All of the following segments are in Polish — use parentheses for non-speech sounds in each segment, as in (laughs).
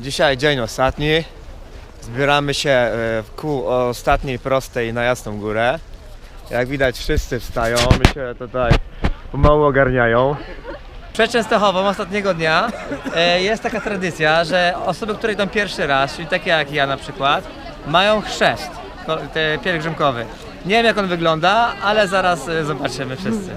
Dzisiaj dzień ostatni. Zbieramy się e, kół ostatniej prostej na Jasną Górę. Jak widać wszyscy wstają, my się tutaj pomału ogarniają. Przed Częstochową ostatniego dnia e, jest taka tradycja, że osoby, które idą pierwszy raz, czyli takie jak ja na przykład, mają chrzest pielgrzymkowy. Nie wiem jak on wygląda, ale zaraz e, zobaczymy wszyscy.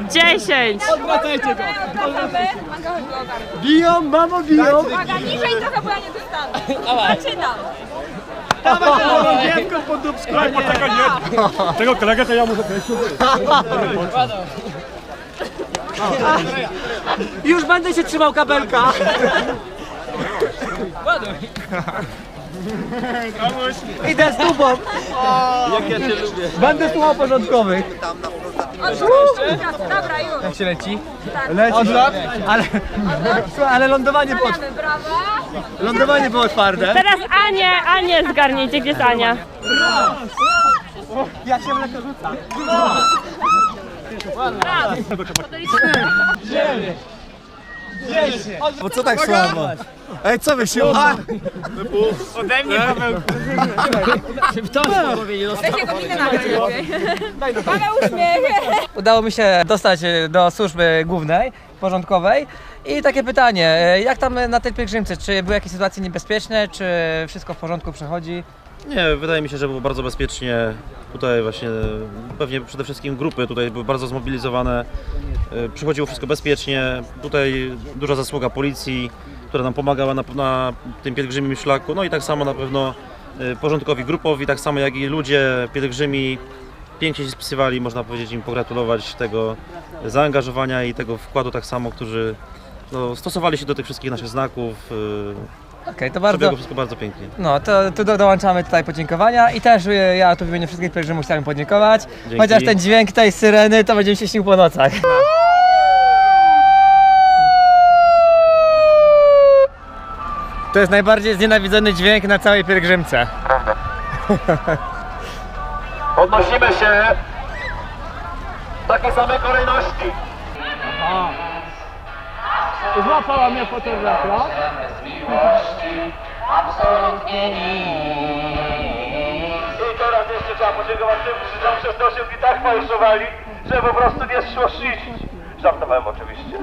dziesięć. Odwracamy. Mogę go. Biją, mamo, biją! Uwaga, niżej trochę, bo ja nie dostanę. Zaczynam. Dziewko po dupsku! Tego kolegę to ja muszę. Już będę się trzymał kabelka! Idę z tubą! Jak ja cię lubię. Będę słuchał porządkowych. Dobra, już. Jak się leci? Leci, ale, słuchaj, ale lądowanie było, brawa. lądowanie było twarde. Teraz Anię, Anię zgarnijcie, gdzie jest Ania? Ja się mleko rzucam. Bo co tak słabo? Ej, co wy się Weź jego minę nagrać lepiej. Paweł uśmiech. Udało mi się dostać e, do służby głównej, porządkowej. I takie pytanie, e, jak tam na tej pielgrzymce? Czy były jakieś sytuacje niebezpieczne? Czy wszystko w porządku przechodzi? Nie, wydaje mi się, że było bardzo bezpiecznie. Tutaj właśnie pewnie przede wszystkim grupy tutaj były bardzo zmobilizowane. E, Przychodziło wszystko bezpiecznie. Tutaj duża zasługa policji, która nam pomagała na, na tym pielgrzymim szlaku. No i tak samo na pewno e, porządkowi grupowi, tak samo jak i ludzie, pielgrzymi pięknie się spisywali, można powiedzieć im pogratulować tego zaangażowania i tego wkładu tak samo, którzy no, stosowali się do tych wszystkich naszych znaków. Okej, to bardzo. Przebiegło wszystko bardzo pięknie. No, to tu do, dołączamy tutaj podziękowania i też e, ja tu w imieniu wszystkich pielgrzymów chciałem podziękować. Dzięki. Chociaż ten dźwięk tej syreny to będzie mi się śnił po nocach. To jest najbardziej znienawidzony dźwięk na całej pielgrzymce. Podnosimy się w takiej samej kolejności. Złapała mnie fotografia. I teraz jeszcze trzeba podziękować tym, którzy tam przez te 8 dni tak fałszowali, że po prostu nie szło szyć. Żartowałem oczywiście.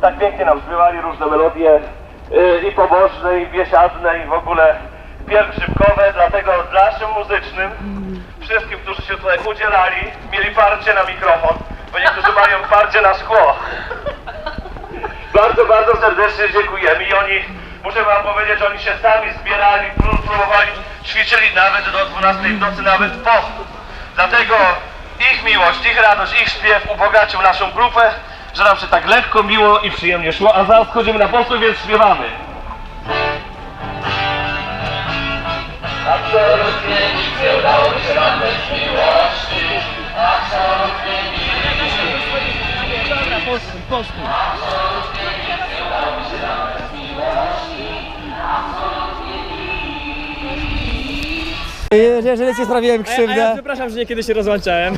Tak pięknie nam śpiewali różne melodie yy, i pobożne, i biesiadne, i w ogóle pielgrzymkowe, dlatego naszym muzycznym, wszystkim, którzy się tutaj udzielali, mieli parcie na mikrofon, bo niektórzy mają parcie na szkło. Bardzo, bardzo serdecznie dziękujemy i oni, muszę wam powiedzieć, że oni się sami zbierali, pró- próbowali, ćwiczyli nawet do 12 w nocy, nawet po. Dlatego ich miłość, ich radość, ich śpiew ubogacił naszą grupę, że nam się tak lekko, miło i przyjemnie szło, a zaraz wchodzimy na postój, więc śpiewamy. Absolutnie nic nie udało się nam bez miłości, absolutnie nic. Jeżeli ci sprawiłem krzywdę, Przepraszam, że niekiedy się rozłączałem.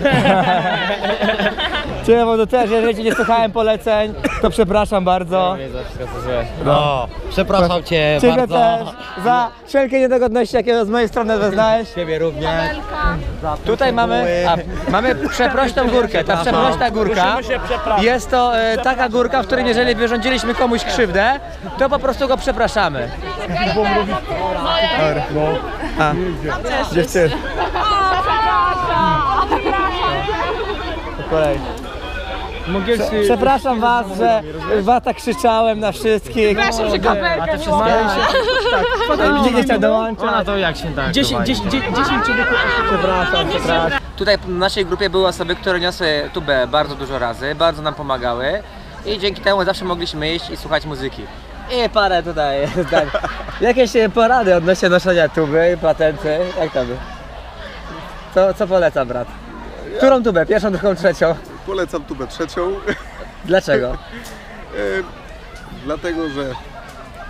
Ja to też, jeżeli ci nie słuchałem poleceń, to przepraszam bardzo. No, przepraszam cię Ciebie bardzo. też za wszelkie niedogodności, jakie z mojej strony zeznałeś. Ciebie również. Tutaj mamy, a, mamy przeprośną górkę. Ta przeprośna górka jest to e, taka górka, w której jeżeli wyrządziliśmy komuś krzywdę, to po prostu go przepraszamy. Dziewczyny. Po kolei. Przepraszam was, że was tak krzyczałem na wszystkich. Przepraszam, że kapelkę nie Potem nikt nie chciał dołączyć. to jak się tak 10, 10, 10 człowieków. Przepraszam, przepraszam. Tutaj w naszej grupie były osoby, które niosły tubę bardzo dużo razy, bardzo nam pomagały i dzięki temu zawsze mogliśmy iść i słuchać muzyki. I parę tutaj (laughs) zdań. Jakieś porady odnośnie noszenia tuby, patenty, jak tam? To co poleca brat? Którą tubę? Pierwszą, drugą, trzecią? Polecam tubę trzecią, (laughs) Dlaczego? (laughs) e, dlatego że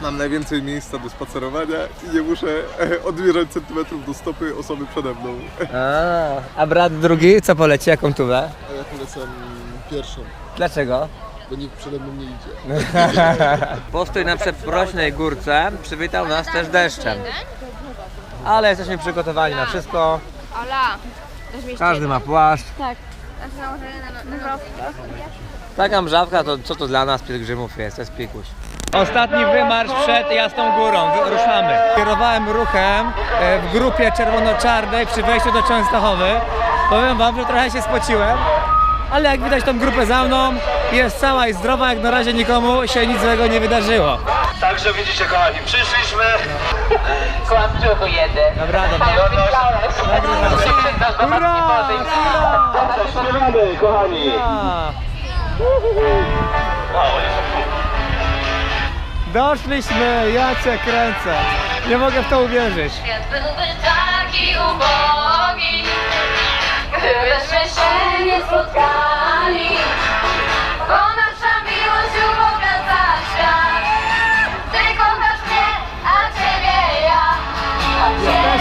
mam najwięcej miejsca do spacerowania i nie muszę e, odmierzać centymetrów do stopy osoby przede mną. A, a brat drugi co poleci? Jaką tubę? A ja polecam pierwszą, Dlaczego? bo nikt przede mną nie idzie. (laughs) Postój na przeprośnej górce przywitał nas też deszczem. Ale jesteśmy przygotowani na wszystko. Ola. Każdy ma płaszcz. Tak. Na, na, Taka mrzawka to co to dla nas pielgrzymów jest, to jest pikuś. Ostatni wymarsz przed Jasną Górą, ruszamy. Kierowałem ruchem e, w grupie czerwono-czarnej przy wejściu do Częstochowy. Powiem wam, że trochę się spociłem, ale jak widać tą grupę za mną jest cała i zdrowa, jak na razie nikomu się nic złego nie wydarzyło. Także widzicie kochani, przyszliśmy. (laughs) Kłamczuchu jeden. Dobra, dobra. Hurra! Dobrze, śpiewamy kochani. Doszliśmy, ja cię kręcę. Nie mogę w to uwierzyć. Świat byłby taki ubogi, gdybyśmy się nie spotkali. Bo nasza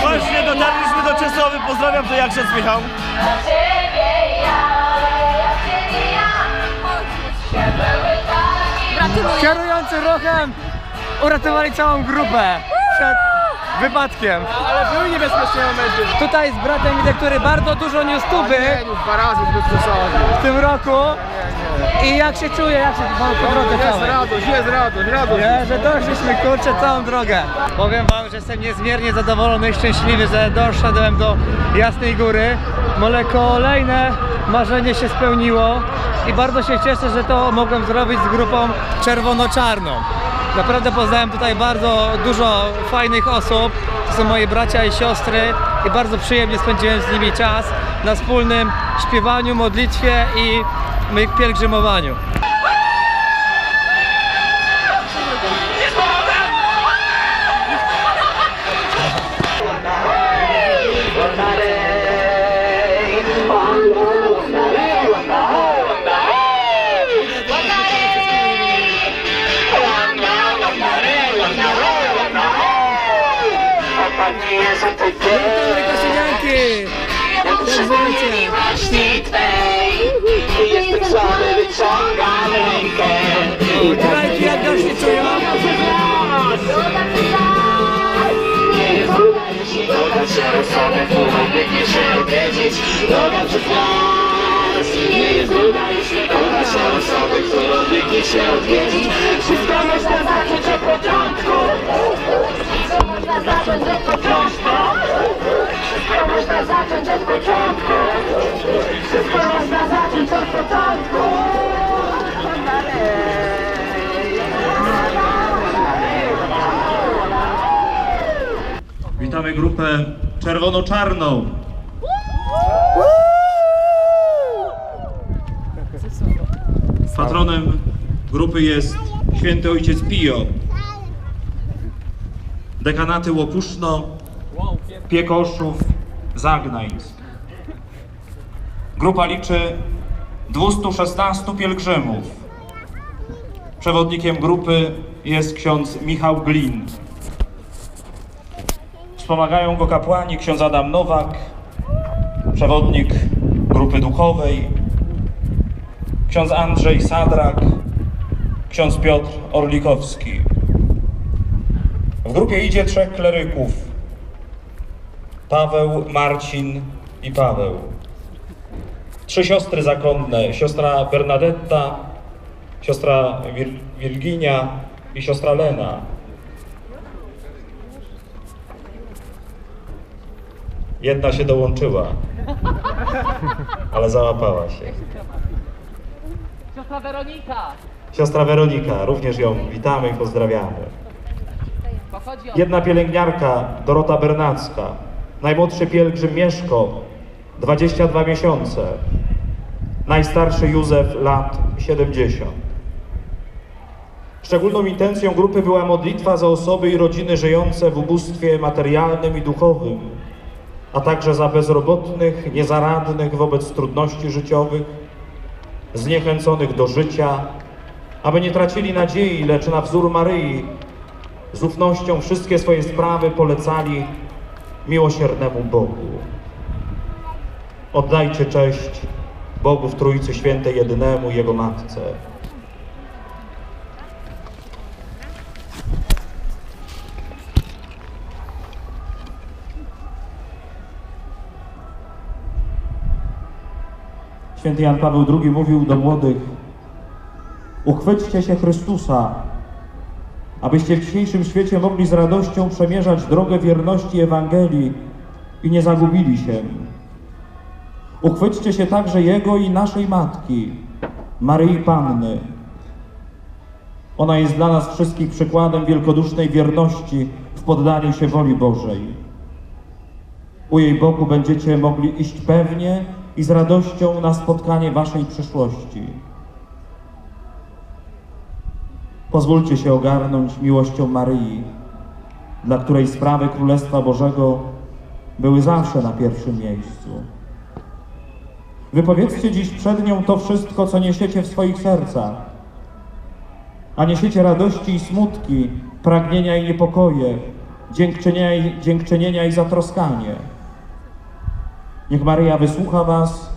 Właśnie dotarliśmy do Czesowy, pozdrawiam to jak się Michał. Kierujący ruchem uratowali całą grupę przed wypadkiem. Ale były niebezpieczne momenty. Tutaj z bratem widzę, który bardzo dużo niósł tuby dwa razy w tym roku. I jak się czuje, jak się po, drodze całej? radość, jest radość, radość. Nie, że doszliśmy kurczę całą drogę. Powiem wam, że jestem niezmiernie zadowolony i szczęśliwy, że doszedłem do Jasnej Góry. Mole kolejne marzenie się spełniło i bardzo się cieszę, że to mogłem zrobić z grupą czerwono-czarną. Naprawdę poznałem tutaj bardzo dużo fajnych osób. To są moi bracia i siostry i bardzo przyjemnie spędziłem z nimi czas na wspólnym śpiewaniu, modlitwie i pielgrzymowaniu. Odwiedzić. Droga przez las. Nie jest trudno, jeśli kochasz się osobę, którą biegnie się odwiedzić. Wszystko można zacząć od początku. Wszystko można zacząć od początku. Wszystko można zacząć od początku. Wszystko można zacząć od początku. Witamy grupę czerwono-czarną. Patronem grupy jest święty ojciec Pio. Dekanaty Łopuszno, Piekoszów, Zagnańsk. Grupa liczy 216 pielgrzymów. Przewodnikiem grupy jest ksiądz Michał Glin. Wspomagają go kapłani ksiądz Adam Nowak, przewodnik grupy duchowej, ksiądz Andrzej Sadrak, ksiądz Piotr Orlikowski. W grupie idzie trzech kleryków. Paweł, Marcin i Paweł. Trzy siostry zakonne, siostra Bernadetta, siostra Wir- i siostra Lena. Jedna się dołączyła, ale załapała się. Siostra Weronika. Siostra Weronika, również ją witamy i pozdrawiamy. Jedna pielęgniarka, Dorota Bernacka. Najmłodszy pielgrzym Mieszko, 22 miesiące. Najstarszy Józef, lat 70. Szczególną intencją grupy była modlitwa za osoby i rodziny żyjące w ubóstwie materialnym i duchowym. a także za bezrobotnych, niezaradnych wobec trudności życiowych, zniechęconych do życia, aby nie tracili nadziei, lecz na wzór Maryi z ufnością wszystkie swoje sprawy polecali miłosiernemu Bogu. Oddajcie cześć Bogu w Trójcy Świętej Jedynemu Jego Matce. Święty Jan Paweł II mówił do młodych: Uchwyćcie się Chrystusa, abyście w dzisiejszym świecie mogli z radością przemierzać drogę wierności Ewangelii i nie zagubili się. Uchwyćcie się także Jego i naszej Matki, Maryi Panny. Ona jest dla nas wszystkich przykładem wielkodusznej wierności w poddaniu się woli Bożej. U jej boku będziecie mogli iść pewnie i z radością na spotkanie waszej przyszłości. Pozwólcie się ogarnąć miłością Maryi, dla której sprawy Królestwa Bożego były zawsze na pierwszym miejscu. Wypowiedzcie dziś przed nią to wszystko, co niesiecie w swoich sercach, a niesiecie radości i smutki, pragnienia i niepokoje, dziękczynienia i, dziękczynienia i zatroskanie. Niech Maryja wysłucha Was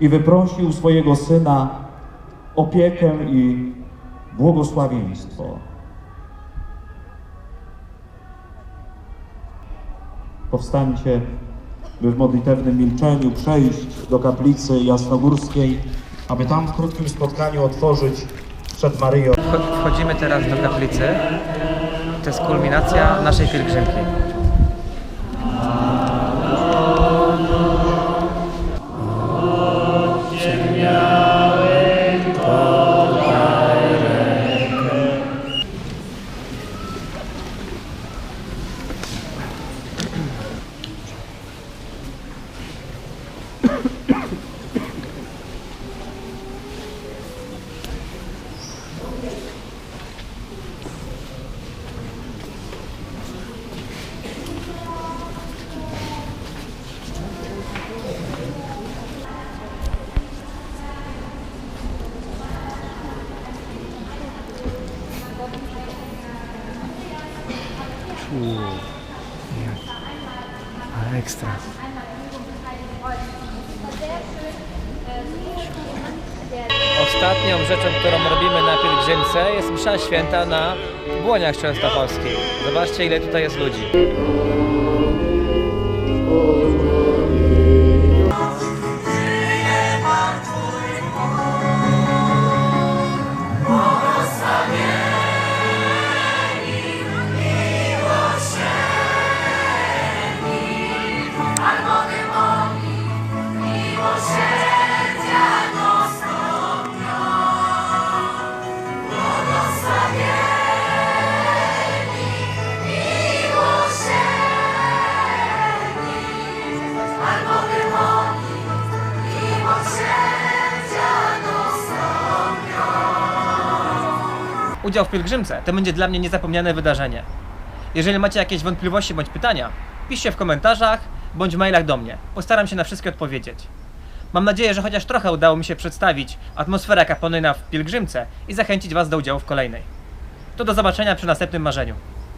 i wyprosi u swojego Syna opiekę i błogosławieństwo. Powstańcie, by w modlitewnym milczeniu przejść do kaplicy jasnogórskiej, aby tam w krótkim spotkaniu otworzyć przed Maryją. Wcho- Wchodzimy teraz do kaplicy. To jest kulminacja naszej pielgrzymki. Ekstra. Ostatnią rzeczą, którą robimy na pielgrzymce jest msza święta na Błoniach Częstochowskich. Zobaczcie ile tutaj jest ludzi. Udział w pielgrzymce to będzie dla mnie niezapomniane wydarzenie. Jeżeli macie jakieś wątpliwości bądź pytania, piszcie w komentarzach bądź mailach do mnie. Postaram się na wszystkie odpowiedzieć. Mam nadzieję, że chociaż trochę udało mi się przedstawić atmosferę, jaka panuje w pielgrzymce i zachęcić Was do udziału w kolejnej. To do zobaczenia przy następnym marzeniu.